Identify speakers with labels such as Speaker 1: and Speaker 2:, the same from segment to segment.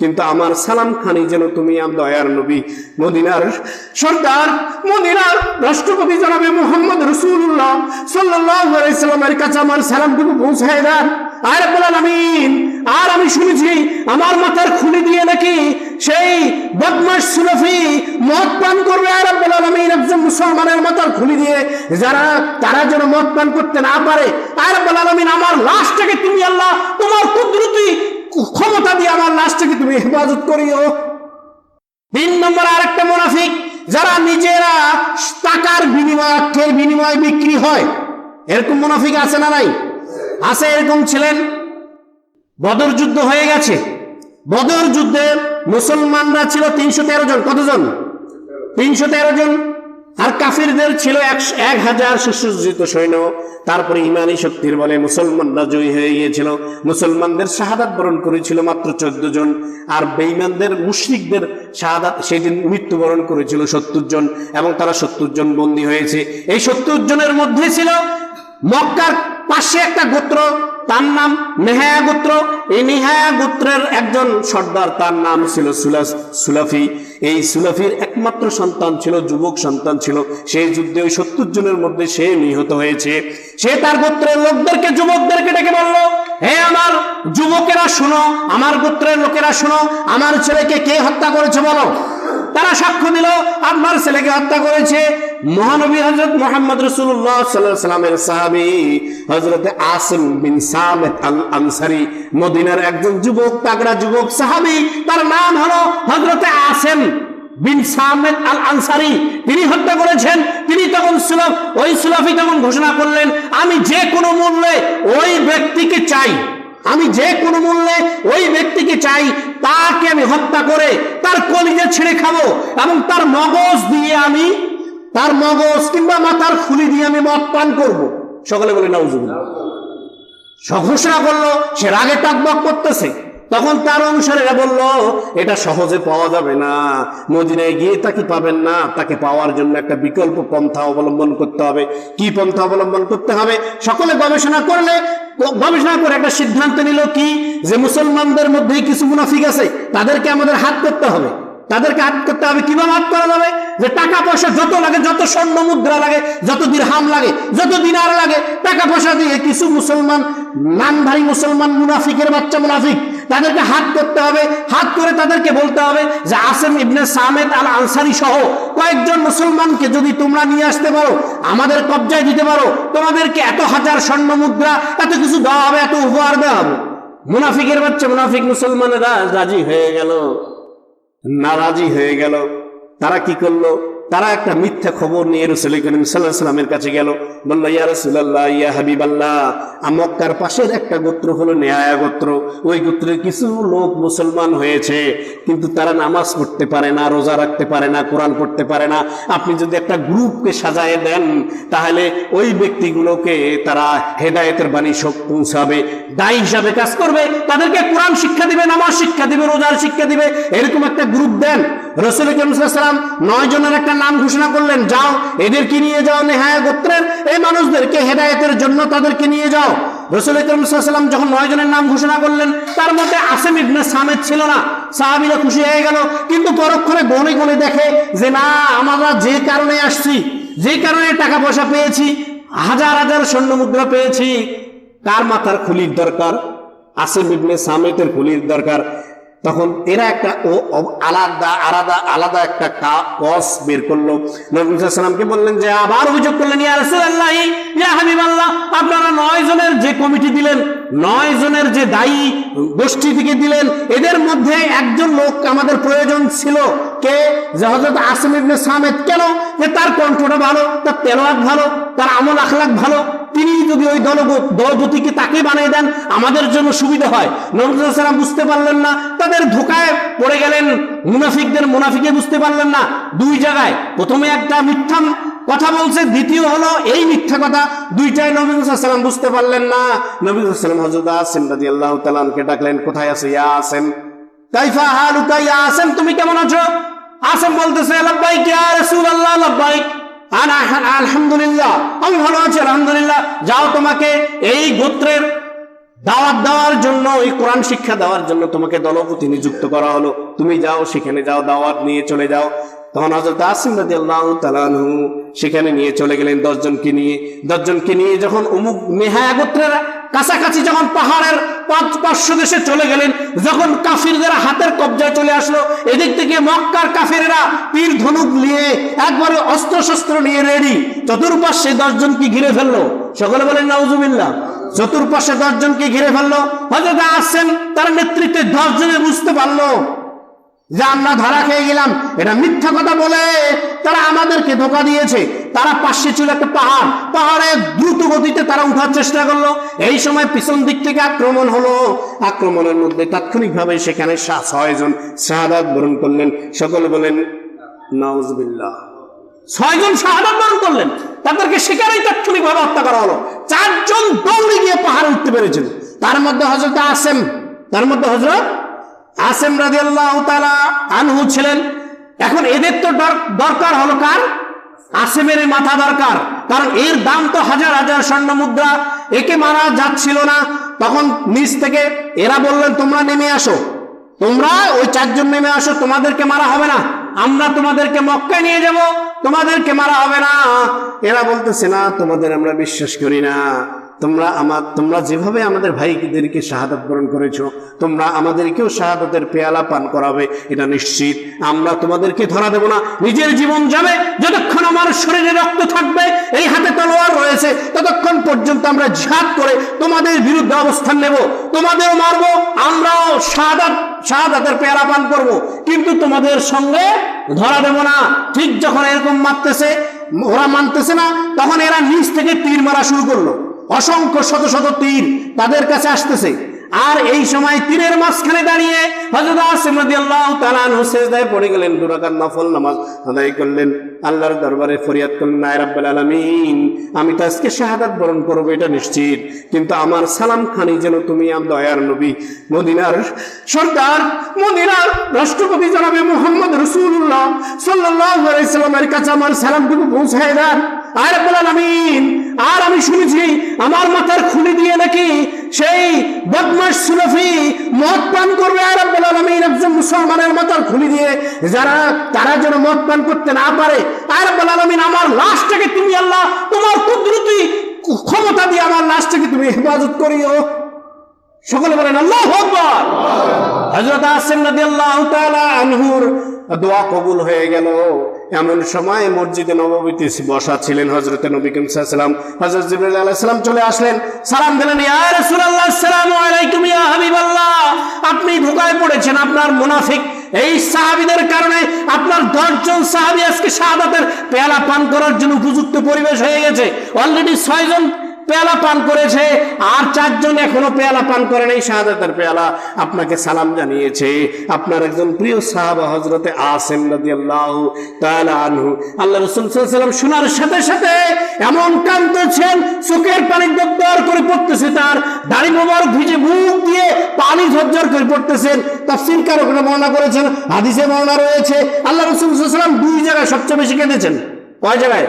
Speaker 1: কিন্তু আমার সালাম খানি যেন তুমি দয়ার নবী, মদিনার সর্দার, মদিনার রাষ্ট্রপতি জনাবে মোহাম্মদ রসুল্লাহ সাল্লামের কাছে আমার সালামটুকু পৌঁছায় দেন। আর আমিন আর আমি শুনেছি আমার মাথার খুলি দিয়ে নাকি সেই বদমাস সুলফি মদ পান করবে আর একজন মুসলমানের মাথার খুলি দিয়ে যারা, তারা যেন মদ পান করতে না পারে। আর আমিন আমার লাশটাকে তুমি আল্লাহ, তোমার কুদরতি ক্ষমতা দিয়ে আমার লাশটাকে তুমি হেফাজত করিও। তিন নম্বর আরেকটা মুনাফিক, যারা নিজেরা টাকার বিনিময়, অর্থের বিনিময় বিক্রি হয়। এরকম মুনাফিক আছে না নাই? আছে, এরকম ছিলেন? বদর যুদ্ধ হয়ে গেছে। বদর যুদ্ধে মুসলমানরা ছিল তিনশো তেরো জন। কতজন? তিনশো তেরো জন। আর কাফিরদের ছিল এক হাজার সুসজ্জিত সৈন্য। তারপরে ইমানি শক্তির বলে মুসলমানরা জয়ী হয়ে গিয়েছিল। মুসলমানদের শাহাদাত বরণ করেছিল মাত্র চোদ্দ জন। আর বেইমানদের মুশরিকদের শাহাদাত সেদিন মৃত্যুবরণ করেছিল সত্তর জন এবং তারা সত্তর জন বন্দী হয়েছে। এই সত্তর জনের মধ্যে ছিল মক্কার পাশে একটা গোত্র, তার নাম নেহায়া গোত্র। এই নেহায়া গোত্রের একজন সর্দার, তার নাম ছিল সুলাস সুলাফি। এই সুলাফির একমাত্র সন্তান ছিল, যুবক সন্তান ছিল। সেই যুদ্ধে ওই সত্তর জনের মধ্যে সে নিহত হয়েছে। সে তার গোত্রের লোকদেরকে, যুবকদেরকে ডেকে বলল, হে আমার যুবকেরা, শুনো, আমার গোত্রের লোকেরা, শুনো, আমার ছেলেকে কে হত্যা করেছে বলো? তারা সাক্ষ্য দিল আপনার ছেলেকে হত্যা করেছে মহানবী হজরত মোহাম্মদ রসুল্লাহ সাল্লাহ সাল্লামের সাহাবি হজরত আসিম বিন সামেদ আল আনসারি মদিনার একজন যুবক, তাগড়া যুবক সাহাবি, তার নাম হলো হজরতে আসেম বিন সামেদ আল আনসারি তিনি হত্যা করেছেন। তিনি তখন সুলভ, ওই সুলাফি তখন ঘোষণা করলেন, আমি যে কোনো মূল্যে ওই ব্যক্তিকে চাই। আমি যে কোনো মূল্যে ওই ব্যক্তিকে চাই। তাকে আমি হত্যা করে তার কলিজে ছেড়ে খাব এবং তার মগজ দিয়ে আমি তার মগজ কিংবা মাথার খুলি দিয়ে আমি মদ পান করব। সকলে বলে, নাউজুবিল্লাহ। ঘোষণা করল সে রাগে টকবক করতেছে। তখন তার অনুসারীরা বলল, এটা সহজে পাওয়া যাবে না। মদিনায় গিয়ে তাকে পাবেন না? তাকে পাওয়ার জন্য একটা বিকল্প পন্থা অবলম্বন করতে হবে। কি পন্থা অবলম্বন করতে হবে? সকলে গবেষণা করলে, গবেষণা করে একটা সিদ্ধান্ত নিল কি? যে মুসলমানদের মধ্যেই কিছু মুনাফিক আছে, তাদেরকে আমাদের হাত করতে হবে। তাদেরকে হাত করতে হবে, কীভাবে হাত করা যাবে? যে টাকা পয়সা যত লাগে, যত স্বর্ণ মুদ্রা লাগে, যত দিন হাম লাগে, যত দিনার লাগে টাকা পয়সা দিয়ে কিছু মুসলমান নামধারী মুসলমান, মুনাফিকের বাচ্চা মুনাফিক, তাদেরকে হাত করতে হবে। হাত করে তাদেরকে বলতে হবে যে আসেম ইবনে সামেদ আল আনসারি সহ কয়েকজন মুসলমানকে যদি তোমরা নিয়ে আসতে পারো, আমাদের কবজায় দিতে পারো, তোমাদেরকে এত হাজার স্বর্ণ মুদ্রা, এত কিছু দেওয়া হবে, এত উপহার দেওয়া হবে। মুনাফিকের বাচ্চা মুনাফিক মুসলমানেরা রাজি হয়ে গেল। নারাজি হয়ে গেল। তারা কি করল? তারা একটা মিথ্যা খবর নিয়ে রসুল করিম সাল্লাহ সাল্লামের কাছে গেল। বলল, ইয়া রসুল্লাহ ইয়া হাবিব আল্লাহ মক্কার পাশের একটা গোত্র হলো নেহায়া গোত্র। ওই গোত্রের কিছু লোক মুসলমান হয়েছে, কিন্তু তারা নামাজ পড়তে পারে না, রোজা রাখতে পারে না, কোরআন পড়তে পারে না। আপনি যদি একটা গ্রুপকে সাজায় দেন, তাহলে ওই ব্যক্তিগুলোকে তারা হেদায়েতের বাণী সব পৌঁছাবে। দায়ী হিসাবে কাজ করবে, তাদেরকে কোরআন শিক্ষা দিবে, নামাজ শিক্ষা দিবে, রোজার শিক্ষা দিবে। এরকম একটা গ্রুপ দেন। রসুল করিম সাল্লাম নয় জনের একটা নাম ঘোষণা করলেন, যাও, এদেরকে নিয়ে যাও নেহায়া গোত্রের। এই মানুষদেরকে হেদায়েতের জন্য তাদেরকে নিয়ে যাও। রসুল করিম যখন নয় জনের নাম ঘোষণা করলেন, তার মধ্যে আসেম ইবনে সামেদ ছিল না। সাহাবিরা খুশি হয়ে গেল, কিন্তু পরক্ষণে গনে গনে দেখে যে, না, আমরা যে কারণে আসছি, যে কারণে টাকা পয়সা পেয়েছি, হাজার হাজার স্বর্ণ মুদ্রা পেয়েছি কার মাথার খুলির দরকার, আসেম ইবনে সামেতের খুলির দরকার। তখন এরা একটা ও আলাদা আলাদা আলাদা একটা কস বের করল। নবীলামকে বললেন যে, আবার অভিযোগ করলেন, ইয়া ইয়া হাবিবাল্লাহ, আপনারা নয় জনের যে কমিটি দিলেন, নয় জনের যে দায়ী গোষ্ঠী থেকে দিলেন, এদের মধ্যে একজন লোক আমাদের প্রয়োজন ছিল। কে? যে হযরত আসিম ইবনে সামেদ কেন? যে তার কণ্ঠটা ভালো, তার তেলাওয়াত ভালো, তার আমল আখলাক ভালো যদি ওই দল দলপতিকে তাকে বানিয়ে দেন, আমাদের জন্য সুবিধা হয়। নবসালাম বুঝতে পারলেন না, তাদের ধোকায় পড়ে গেলেন মুনাফিকদের, মুনাফিকে বুঝতে পারলেন না। দুই জায়গায়, প্রথমে একটা মিথ্যা কথা বলছে, দ্বিতীয় হলো এই মিথ্যা কথা। দুইটাই নবী বুঝতে পারলেন না। নবী হজরত আসেন রাজি আল্লাহ ডাকলেন, কোথায় আছে ইয়া আসেন কাইফা হালুকা ইয়া আসেন তুমি কেমন আছো? আসেম বলতেছে, লাব্বাইক ইয়া রাসূলুল্লাহ, লাব্বাইক। আলহামদুলিল্লাহ, আমি ভালো আছি, আলহামদুলিল্লাহ। যাও তোমাকে এই গোত্রের দাওয়াত দেওয়ার জন্য, এই কোরআন শিক্ষা দেওয়ার জন্য তোমাকে দলপতি নিযুক্ত করা হলো। তুমি যাও, সেখানে যাও, দাওয়াত নিয়ে চলে যাও। তখন হজরত আসিম রাজি আল্লাহ সেখানে নিয়ে চলে গেলেন দশজনকে নিয়ে। দশজনকে নিয়ে যখন অমুক মেহায়া গোত্রের কাছাকাছি যখন পাহাড়ের পাঁচ পাঁচশো দেশে চলে গেলেন, যখন কাফিরদের হাতের কবজায় চলে আসলো, এদিক থেকে মক্কার কাফিরেরা পীর ধনুক নিয়ে একবারে অস্ত্র শস্ত্র নিয়ে রেডি চতুর্পাশে দশজনকে ঘিরে ফেলল। সকলে বলেন, নাউজুবিল্লাহ। চতুর্পাশে দশজনকে ঘিরে ফেলল। হজরত আসছেন তার নেতৃত্বে দশজনে বুঝতে পারল যে আমরা ধরা খেয়ে গেলাম, এটা মিথ্যা কথা বলে, তারা আমাদেরকে ধোকা দিয়েছে। তারা পাশে ছিল একটা পাহাড়। পাহাড়ে দ্রুত গতিতে তারা উঠার চেষ্টা করল। এই সময় পিছন দিক থেকে আক্রমণ হলো। আক্রমণের মধ্যে তাৎক্ষণিকভাবে সেখানে ছয়জন শাহাদাত বরণ করলেন। সকলে বলেন, নাউজবিল্লাহ। ছয়জন শাহাদাত বরণ করলেন। তাদেরকে সেখানেই তাৎক্ষণিকভাবে হত্যা করা হলো। চারজন দৌড়ে গিয়ে পাহাড়ে উঠতে পেরেছেন তার মধ্যে হজরত আসেম, তার মধ্যে হজরত আসেম রাদিয়াল্লাহু তাআলা আনহু ছিলেন। এখন এদের তো দরকার হলো কার? আসেমের মাথা দরকার। কারণ এর দাম তো হাজার হাজার স্বর্ণ মুদ্রা। একে মারা যাচ্ছিল না। তখন নিচ থেকে এরা বললেন, তোমরা নেমে আসো। তোমরা ওই চারজন নেমে আসো। তোমাদেরকে মারা হবে না। আমরা তোমাদেরকে মক্কায় নিয়ে যাব। তোমাদেরকে মারা হবে না। এরা বলতেছে, না, তোমাদের আমরা বিশ্বাস করি না। তোমরা আমার, তোমরা যেভাবে আমাদের ভাইদেরকে শাহাদত বরণ করেছ, তোমরা আমাদেরকেও শাহাদতের পেয়ালা পান করাবে, এটা নিশ্চিত। আমরা তোমাদেরকে ধরা দেব না, নিজের জীবন যাবে, যতক্ষণ আমার শরীরে রক্ত থাকবে, এই হাতে তলোয়ার রয়েছে, ততক্ষণ পর্যন্ত আমরা জিহাদ করে তোমাদের বিরুদ্ধে অবস্থান নেব। তোমাদেরও মারবো, আমরাও শাহাদাত, শাহাদাতের পেয়ালা পান করব। কিন্তু তোমাদের সঙ্গে ধরা দেব না। ঠিক যখন এরকম মারতেছে, ওরা মানতেছে না, তখন এরা নিচ থেকে তীর মারা শুরু করল। অসংখ্য শত শত তীর তাদের কাছে আসতেছে। আর এই সময় তীরের মাঝখানে দাঁড়িয়ে হযরত আসিম রাদিয়াল্লাহু তাআলা পড়ে গেলেন রাকাত নফল নামাজ আদায় করলেন। আল্লাহর দরবারে ফরিয়াদ করলেন, আয় রাব্বুল আলামিন, আমি তো আজকে শাহাদাত বরণ করব, এটা নিশ্চিত। কিন্তু আমার সালাম খানি যেন তুমি আম দয়ার নবী, মদিনার সরকার মদিনার রাষ্ট্রপতি জনাবে মোহাম্মদ রসুল্লাহ সাল্লাল্লাহু আলাইহি কাছে আমার সালামটুকু পৌঁছায় দেন। আর রাব্বুল আলামিন, আর আমি শুনেছি, আমার মাথার খুলি দিয়ে নাকি সেই বদমাস সুলফি মদ পান করবে আর মুসলমানের মাথার খুলি দিয়ে যারা, তারা যেন মত পান করতে না পারে আর রাব্বুল আমার লাশটাকে তুমি আল্লাহ তোমার কুদরতি ক্ষমতা দিয়ে আমার লাশটাকে তুমি হেফাজত করিও। সকলে বলেন, আল্লাহ আকবার। হযরত আসিম রাদিয়াল্লাহু দোয়া কবুল হয়ে গেল। এমন সময় মসজিদে নববীতে বসা ছিলেন হযরত নবী আলাইহি সাল্লাম হযরত জিবরাইল আলাইহিস চলে আসলেন। সালাম দিলেন, ইয়া রাসূলুল্লাহ আসসালামু আলাইকুম, ইয়া হাবিবাল্লাহ। আপনি ধোকায় পড়েছেন, আপনার মুনাফিক এই সাহাবীদের কারণে আপনার দশজন সাহাবী আজকে শাহাদাতের পেয়ালা পান করার জন্য উপযুক্ত পরিবেশ হয়ে গেছে। অলরেডি ছয়জন পেয়ালা পান করেছে, আর চারজন এখনও পেয়ালা পান করে নাই, শাহাদাতের পেয়ালা আপনাকে সালাম জানিয়েছে। আপনার একজন প্রিয় সাহাবা হজরতে আসেম রাদিয়াল্লাহু তাআলা আনহু, আল্লাহ রাসূল সাল্লাম শোনার সাথে সাথে এমন কাঁদতেছেন চোখের পানি দরদর করে পড়তেছে তার, দাড়ি মোবারক ভিজে মুখ দিয়ে পানি ঝরঝর করে পড়তেছেন, তাফসীর কারকরা বর্ণনা করেছেন, হাদিসে বর্ণনা রয়েছে, আল্লাহ রাসূল সাল্লাম দুই জায়গায় সবচেয়ে বেশি কেঁদেছেন। কয় জায়গায়?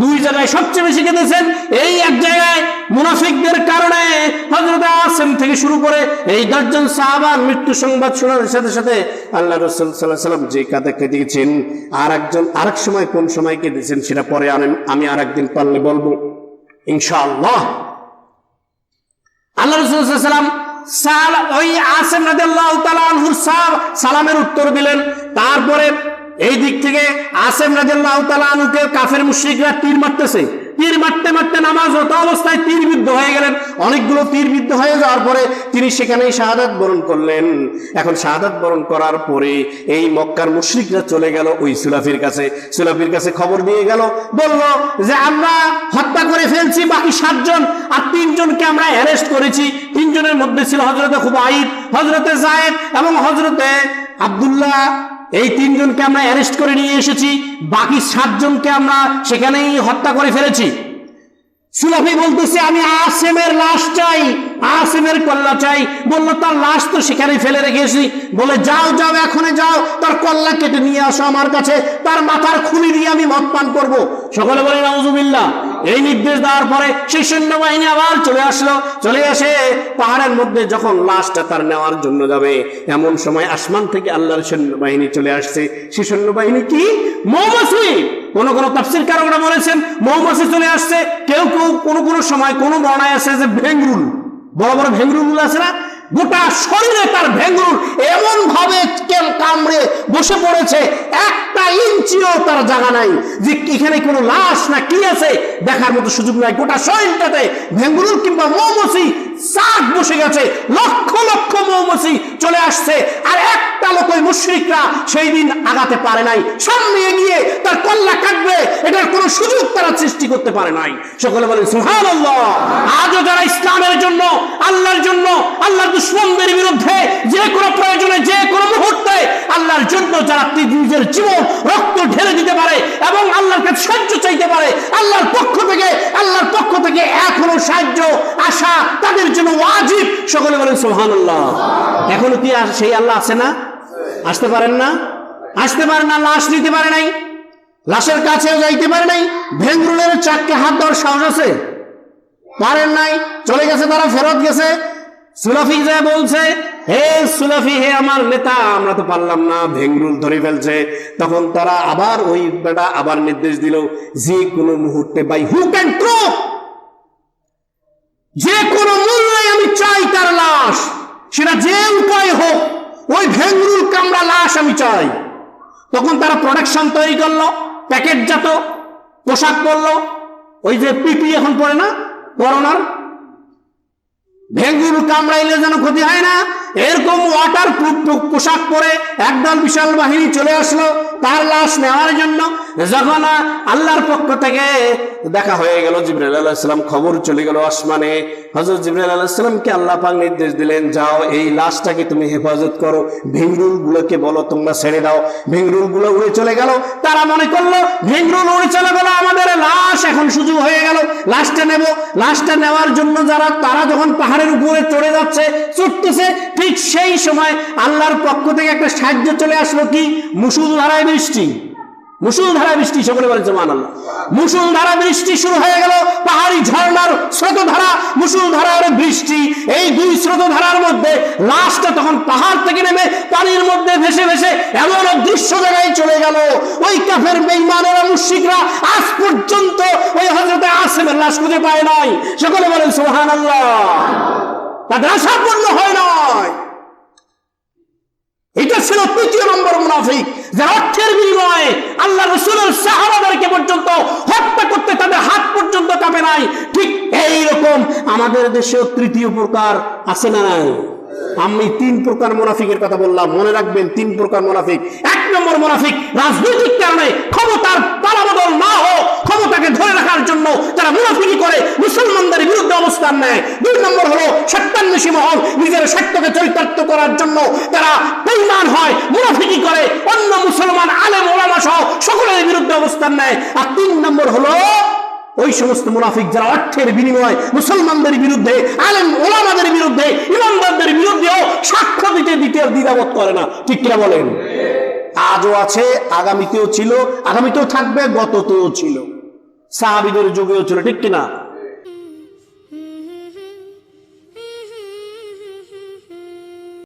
Speaker 1: দুই জায়গায় সবচেয়ে বেশি কেঁদেছেন এই এক জায়গায় মুনাফিকদের কারণে হজরত আসেম থেকে শুরু করে এই দশজন সাহাবার মৃত্যু সংবাদ শোনার সাথে সাথে আল্লাহ রসুল সাল্লাহ সাল্লাম যে কাঁদে কেঁদেছেন আর একজন আরেক সময় কোন সময় কেঁদেছেন সেটা পরে আমি আর একদিন পারলে বলব। ইনশাআল্লাহ। আল্লাহ রসুলাম সাল ওই আসেম তাআলা সালামের উত্তর দিলেন। তারপরে এই দিক থেকে আসেম তাআলা কাফের মুশরিকরা তীর মারতেছে। তীর মারতে মারতে নামাজ হতো অবস্থায় তীর বিদ্ধ হয়ে গেলেন। অনেকগুলো তীর বিদ্ধ হয়ে যাওয়ার পরে তিনি সেখানেই শাহাদাত বরণ করলেন। এখন শাহাদাত বরণ করার পরে এই মক্কার মুশরিকরা চলে গেল ওই সুলাফির কাছে। সুলাফির কাছে খবর দিয়ে গেল, বলল যে, আমরা হত্যা করে ফেলছি বাকি সাতজন আর তিনজনকে আমরা অ্যারেস্ট করেছি। তিনজনের মধ্যে ছিল হজরতে খুবাইদ হজরতে জায়েদ এবং হজরতে আব্দুল্লাহ এই তিনজনকে আমরা অ্যারেস্ট করে নিয়ে এসেছি, বাকি সাতজনকে আমরা সেখানেই হত্যা করে ফেলেছি। সুলাফি বলতেছে, আমি আসেমের লাশ চাই আসেমের কল্লা চাই। বলল, তার লাশ তো সেখানে ফেলে রেখেছি। বলে, যাও যাও, এখনই যাও। তার কল্লা কেটে নিয়ে আসো আমার কাছে। তার মাথার খুলি দিয়ে আমি মদ পান করব। সকলে বলে, নাউজুবিল্লাহ। এই নির্দেশ দেওয়ার পরে সেই সৈন্যবাহিনী আবার চলে আসলো। চলে আসে পাহাড়ের মধ্যে যখন লাশটা তার নেওয়ার জন্য যাবে, এমন সময় আসমান থেকে আল্লাহর সৈন্যবাহিনী চলে আসছে। সেই সৈন্যবাহিনী কি? মৌমাছি। কোন কোন তাফসির কারকরা বলেছেন, মৌমাছি চলে আসছে। কেউ কেউ কোনো কোনো সময় কোনো বর্ণায় আছে যে ভেঙ্গুল। বড় বড় ভেঙ্গুরগুলো আছে না? গোটা শরীরে তার ভেঙ্গুর এমন ভাবে কামড়ে বসে পড়েছে, একটা তার জায়গা নাই। যে এখানে কোনো লাশ না কি আছে, দেখার মতো সুযোগ নাই। গোটা শরীরটাতে ভেঙ্গুরুল কিংবা মৌমাছি চাক বসে গেছে। লক্ষ লক্ষ মৌমাছি চলে আসছে। আর একটা লোক ওই মুশ্রিকরা সেই দিন আগাতে পারে নাই। সামনে এগিয়ে তার কল্লা কাটবে। এটার কোনো সুযোগ তারা সৃষ্টি করতে পারে নাই। সকলে বলেন সুহান আজও যারা ইসলামের জন্য, আল্লাহর জন্য, আল্লাহর দুশ্মনদের বিরুদ্ধে যে কোনো প্রয়োজনে, যে কোনো মুহূর্তে আল্লাহর জন্য যারা নিজের জীবন, রক্ত ঢেলে দিতে পারে এবং আল্লাহর কাছে সাহায্য চাইতে পারে, আল্লাহর পক্ষ থেকে, আল্লাহর পক্ষ থেকে এখনও সাহায্য, আশা তাদের জন্য ওয়াজিব। সকলে বলেন সুহান এখনও কি সেই আল্লাহ আছে না? আসতে পারেন না? আসতে পারেন না, লাশ নিতে পারে নাই? লাশের কাছেও যাইতে পারে নাই? ভেঙ্গুলের চাককে হাত দেওয়ার সাহস আছে? পারেন নাই? চলে গেছে তারা, ফেরত গেছে। সুলাফি যা বলছে হে সুলাফি, হে আমার নেতা, আমরা তো পারলাম না ভেঙ্গুল ধরে ফেলছে। তখন তারা আবার ওই আবার নির্দেশ দিল, যে কোনো মুহূর্তে বাই হু যে কোনো আমি চাই তার লাশ, সেটা যে হোক, ওই ভেঙ্গুল লাশ আমি চাই। তখন তারা প্রোডাকশন তৈরি করল প্যাকেটজাত পোশাক পরলো, ওই যে পিপি এখন পরে না করোনার ভেঙ্গুর কামড়াইলে যেন ক্ষতি হয় না এরকম ওয়াটার প্রুফ পোশাক পরে একদল বিশাল বাহিনী চলে আসলো, তার লাশ নেওয়ার জন্য। যখন আল্লাহর পক্ষ থেকে দেখা হয়ে গেল, জিব্রাইল আলাইসালাম খবর চলে গেল আসমানে। হজরত জিব্রাইল আলাইসালামকে আল্লাহ পাক নির্দেশ দিলেন, যাও, এই লাশটাকে তুমি হেফাজত করো। ভেঙ্গুল গুলোকে বলো, তোমরা ছেড়ে দাও। ভেঙ্গুলগুলো উড়ে চলে গেল। তারা মনে করল ভেঙ্গুল উড়ে চলে গেল, আমাদের লাশ এখন সুযোগ হয়ে গেল। লাশটা নেব। লাশটা নেওয়ার জন্য যারা, তারা যখন পাহাড়ের উপরে চড়ে যাচ্ছে, চড়তেছে ঠিক সেই সময় আল্লাহর পক্ষ থেকে একটা সাহায্য চলে আসলো কি? মুসুল ধারায় বৃষ্টি। মুসুল ধারা বৃষ্টি, সকলে বলেছে মান আল্লাহ মুসুল ধারা বৃষ্টি শুরু হয়ে গেল, পাহাড়ি ঝর্ণার স্রোত ধারা মুসুল ধারার বৃষ্টি। এই দুই স্রোত ধারার মধ্যে লাশটা তখন পাহাড় থেকে নেমে পানির মধ্যে ভেসে ভেসে এমন দৃশ্য জায়গায় চলে গেল। ওই কাফের বেইমানেরা মুশরিকরা আজ পর্যন্ত ওই হজরতে আসেমের লাশ খুঁজে পায় নাই। সকলে বলেন সোহান আল্লাহ তাদের আশা হয় নয় এটা ছিল তৃতীয় নম্বর মুনাফিক, যারা অর্থের বিনিময়ে আল্লাহ রসুলের সাহাবাদেরকে পর্যন্ত হত্যা করতে তাদের হাত পর্যন্ত কাঁপে নাই। ঠিক এই রকম আমাদের দেশেও তৃতীয় প্রকার আছে না নাই? আমি তিন প্রকার মুনাফিকের কথা বললাম, মনে রাখবেন তিন প্রকার মুনাফিক। এক নম্বর মুনাফিক রাজনৈতিক কারণে ক্ষমতার পালাবদল না হোক ক্ষমতাকে ধরে রাখার জন্য তারা মুনাফিকি করে, মুসলমানদের বিরুদ্ধে অবস্থান নেয়। দুই নম্বর হলো সত্যান্বেষী মহল, নিজের সত্যকে চরিতার্থ করার জন্য তারা বেইমান হয়, মুনাফিকি করে। অন্য মুসলমান আলেম ওলামা সহ সকলের বিরুদ্ধে অবস্থান নেয়। আর তিন নম্বর হলো ওই সমস্ত মুনাফিক যারা অর্থের বিনিময় মুসলমানদের বিরুদ্ধে, আলেম ওলামাদের বিরুদ্ধে, ইমানদারদের বিরুদ্ধেও সাক্ষ্য দিতে দিতে দ্বিধাবোধ করে না। ঠিক কিনা বলেন? আজও আছে, আগামীতেও ছিল, আগামীতেও থাকবে, গততেও ছিল। সাহাবিদের যুগেও ছিল, ঠিক কিনা?